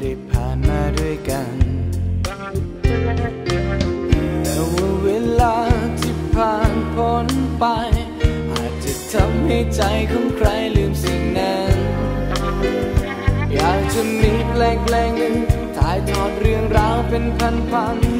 ได้ผ่านมาด้วยกัน แต่ว่าเวลาที่ผ่านพ้นไป อาจจะทำให้ใจของใครลืมสิ่งนั้น อยากจะมีแปลงแปลงหนึ่งถ่ายทอดเรื่องราวเป็นพันๆ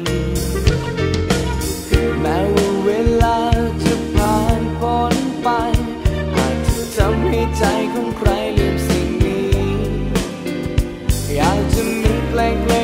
blank, blank.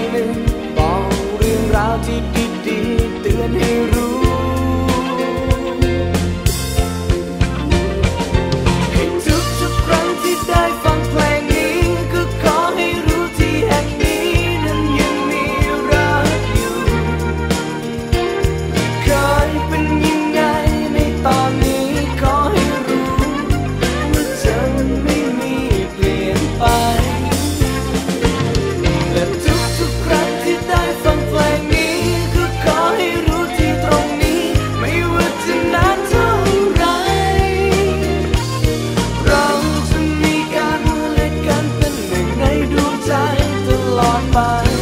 by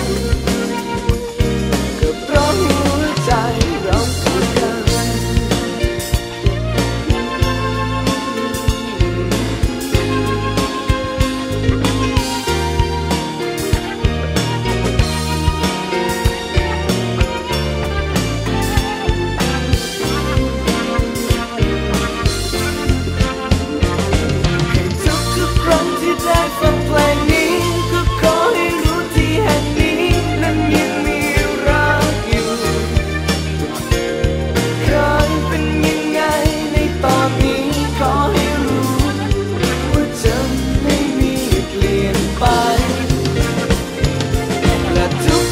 do